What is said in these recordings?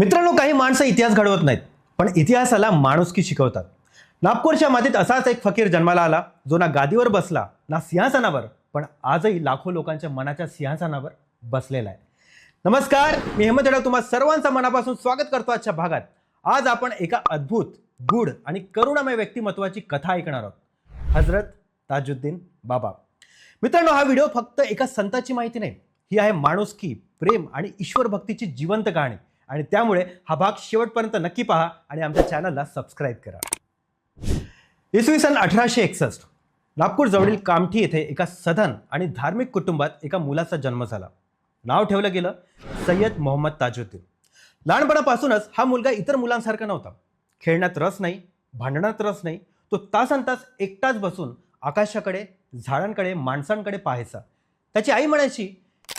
मित्रांनो काही माणसं इतिहास घडवत नाहीत पण इतिहासाला माणुसकी शिकवतात. नागपूरच्या मातीत असाच एक फकीर जन्माला आला जो ना गादीवर बसला ना सिंहासनावर पण आजही लाखो लोकांच्या मनाच्या सिंहासनावर बसलेला आहे. नमस्कार मी हेमंत येडा तुम्हा सर्वांचं मनापासून स्वागत करतो आजच्या भागात. आज आपण एका अद्भुत गूढ आणि करुणामय व्यक्तिमत्वाची कथा ऐकणार आहोत. हजरत ताजुद्दीन बाबा. मित्रांनो हा व्हिडिओ फक्त एका संताची माहिती नाही ही आहे माणुसकी प्रेम आणि ईश्वर भक्तीची जिवंत कहाणी. आणि त्यामुळे हा भाग शेवटपर्यंत नक्की पहा आणि आमच्या चॅनलला सबस्क्राईब करा. इसवी सन अठराशे एकसष्ट नागपूरजवळील कामठी येथे एका सधन आणि धार्मिक कुटुंबात एका मुलाचा जन्म झाला. नाव ठेवलं गेलं सय्यद मोहम्मद ताजुद्दीन. लहानपणापासूनच हा मुलगा इतर मुलांसारखा नव्हता. खेळण्यात रस नाही भांडणात रस नाही तो तासन तास एकटाच बसून आकाशाकडे झाडांकडे माणसांकडे पाहायचा. त्याची आई म्हणायची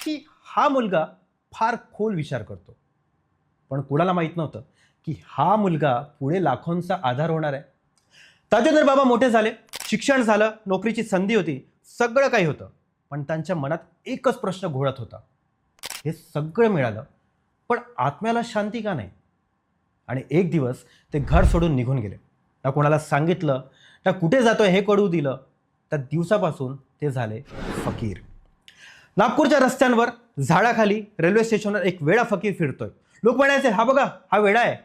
की हा मुलगा फार खोल विचार करतो. पण कुणाला माहीत नव्हतं की हा मुलगा पुढे लाखोंचा आधार होणार आहे. ताजेदर बाबा मोठे झाले शिक्षण झालं नोकरीची संधी होती सगळं काही होतं. पण त्यांच्या मनात एकच प्रश्न घोळत होता. हे सगळं मिळालं पण आत्म्याला शांती का नाही? आणि एक दिवस ते घर सोडून निघून गेले. ना कोणाला सांगितलं ना कुठे जातोय हे कळू दिलं. त्या दिवसापासून ते झाले फकीर. नागपूरच्या रस्त्यांवर झाडाखाली रेल्वे स्टेशनवर एक वेळा फकीर फिरतोय. लोक म्हणायचे हा बघा हा वेळा आहे.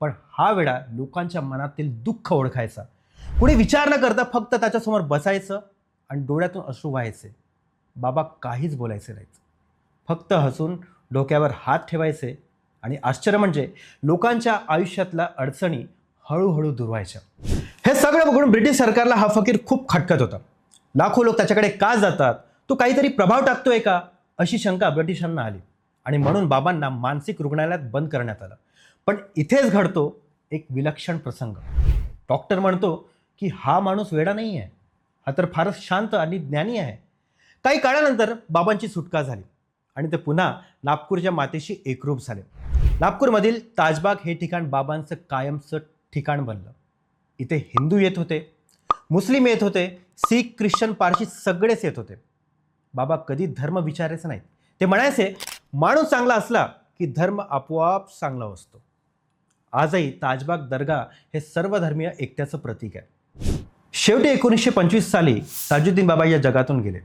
पण हा वेळा लोकांच्या मनातील दुःख ओळखायचा. कुणी विचार न करता फक्त त्याच्यासमोर बसायचं आणि डोळ्यातून अश्रू व्हायचे. बाबा काहीच बोलायचे नाहीत. फक्त हसून डोक्यावर हात ठेवायचे आणि आश्चर्य म्हणजे लोकांच्या आयुष्यातल्या अडचणी हळूहळू दूर व्हायच्या. हे सगळं बघून ब्रिटिश सरकारला हा फकीर खूप खटकत होता. लाखो लोक त्याच्याकडे का जातात? तो काहीतरी प्रभाव टाकतोय का? अशी शंका ब्रिटिशांना आली. आणि म्हणून बाबांना मानसिक रुग्णालयात बंद करण्यात आलं. पण इथेच घडतो एक विलक्षण प्रसंग. डॉक्टर म्हणतो की हा माणूस वेडा नाही आहे. हा तर फारच शांत आणि ज्ञानी आहे. काही काळानंतर बाबांची सुटका झाली. आणि ते पुन्हा नागपूरच्या मातेशी एकरूप झाले. नागपूरमधील ताजबाग हे ठिकाण बाबांचं कायमचं ठिकाण बनलं. इथे हिंदू येत होते मुस्लिम येत होते सीख ख्रिश्चन पारशी सगळेच येत होते. बाबा कधी धर्म विचारायचं नाहीत. ते म्हणायचे माणूस चांगला असला की धर्म आपोआप चांगला असतो. आजही ताजबाग दर्गा हे सर्वधर्मीय एकत्याचं प्रतीक आहे. शेवटी एकोणीसशे पंचवीस साली ताजुद्दीन बाबा या जगातून गेले.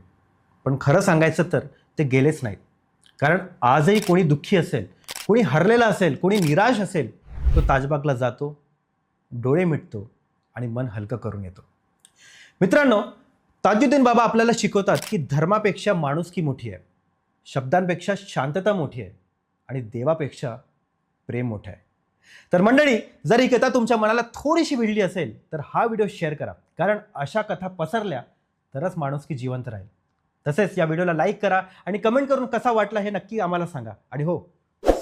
पण खरं सांगायचं तर ते गेलेच नाहीत. कारण आजही कोणी दुःखी असेल कोणी हरलेला असेल कोणी निराश असेल तो ताजबागला जातो डोळे मिटतो आणि मन हलकं करून येतो. मित्रांनो ताजुद्दीन बाबा आपल्याला शिकवतात की धर्मापेक्षा माणुसकी मोठी आहे शब्दांपेक्षा शांतता मोठी आहे आणि देवापेक्षा प्रेम मोठं आहे. तर मंडळी जर ही कथा तुमच्या मनाला थोडीशी भिडली असेल तर हा व्हिडिओ शेअर करा. कारण अशा कथा पसरल्या तरच माणुसकी जिवंत राहील. तसेच या व्हिडिओला लाईक करा आणि कमेंट करून कसा वाटला हे नक्की आम्हाला सांगा. आणि हो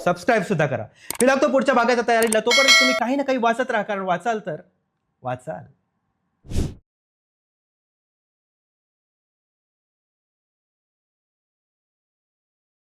सबस्क्राईब सुद्धा करा. मी लागतो पुढच्या भागाच्या तयारीला. तोपर्यंत तुम्ही काही ना काही वाचत राहा. कारण वाचाल तर वाचाल.